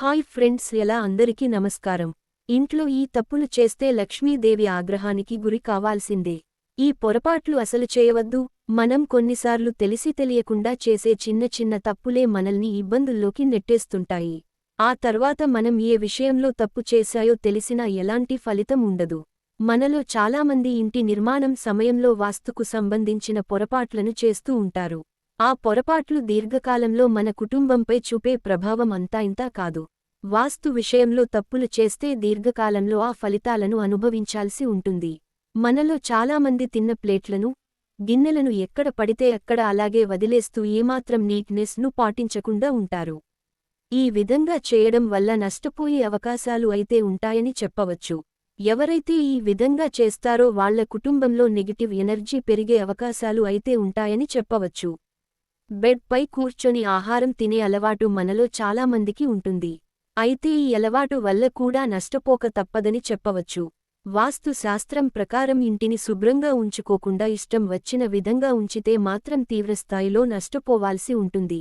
Hi friends ఎలా అందరికీ నమస్కారం. ఇంట్లో ఈ తప్పులు చేస్తే లక్ష్మీదేవి ఆగ్రహానికి గురి కావాల్సిందే. ఈ పొరపాట్లు అసలు చేయవద్దు. మనం కొన్నిసార్లు తెలిసి తెలియకుండా చేసే చిన్న చిన్న తప్పులే మనల్ని ఇబ్బందుల్లోకి నెట్టేస్తుంటాయి. ఆ తర్వాత మనం ఏ విషయంలో తప్పు చేశాయో తెలిసినా ఎలాంటి ఫలితం ఉండదు. మనలో చాలామంది ఇంటి నిర్మాణం సమయంలో వాస్తుకు సంబంధించిన పొరపాట్లను చేస్తూ ఉంటారు. ఆ పొరపాట్లు దీర్ఘకాలంలో మన కుటుంబంపై చూపే ప్రభావం అంతా ఇంతా కాదు. వాస్తు విషయంలో తప్పులు చేస్తే దీర్ఘకాలంలో ఆ ఫలితాలను అనుభవించాల్సి ఉంటుంది. మనలో చాలామంది తిన్న ప్లేట్లను గిన్నెలను ఎక్కడ పడితే అక్కడ అలాగే వదిలేస్తూ ఏమాత్రం నీట్నెస్ను పాటించకుండా ఉంటారు. ఈ విధంగా చేయడం వల్ల నష్టపోయే అవకాశాలు అయితే ఉంటాయని చెప్పవచ్చు. ఎవరైతే ఈ విధంగా చేస్తారో వాళ్ళ కుటుంబంలో నెగిటివ్ ఎనర్జీ పెరిగే అవకాశాలు అయితే ఉంటాయని చెప్పవచ్చు. బెడ్ పై కూర్చొని ఆహారం తినే అలవాటు మనలో చాలామందికి ఉంటుంది. అయితే ఈ అలవాటు వల్ల కూడా నష్టపోక తప్పదని చెప్పవచ్చు. వాస్తు శాస్త్రం ప్రకారం ఇంటిని శుభ్రంగా ఉంచుకోకుండా ఇష్టం వచ్చిన విధంగా ఉంచితే మాత్రం తీవ్రస్థాయిలో నష్టపోవాల్సి ఉంటుంది.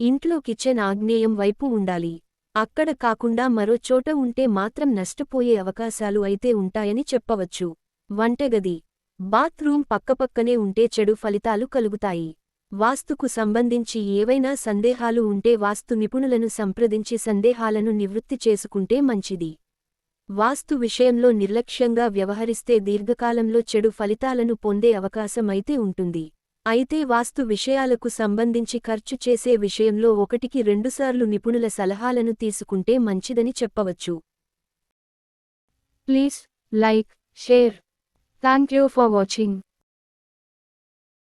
ఇంట్లో కిచెన్ ఆగ్నేయం వైపు ఉండాలి. అక్కడ కాకుండా మరో చోట ఉంటే మాత్రం నష్టపోయే అవకాశాలు అయితే ఉంటాయని చెప్పవచ్చు. వంటగది. బాత్రూం పక్కపక్కనే ఉంటే చెడు ఫలితాలు కలుగుతాయి. వాస్తుకు సంబంధించి ఏవైనా సందేహాలు ఉంటే వాస్తు నిపుణులను సంప్రదించి సందేహాలను నివృత్తి చేసుకుంటే మంచిది. వాస్తు విషయంలో నిర్లక్ష్యంగా వ్యవహరిస్తే దీర్ఘకాలంలో చెడు ఫలితాలను పొందే అవకాశం అయితే ఉంటుంది. అయితే వాస్తు విషయాలకు సంబంధించి ఖర్చు చేసే విషయంలో ఒకటికి రెండుసార్లు నిపుణుల సలహాలను తీసుకుంటే మంచిదని చెప్పవచ్చు. Please like share. Thank you for watching.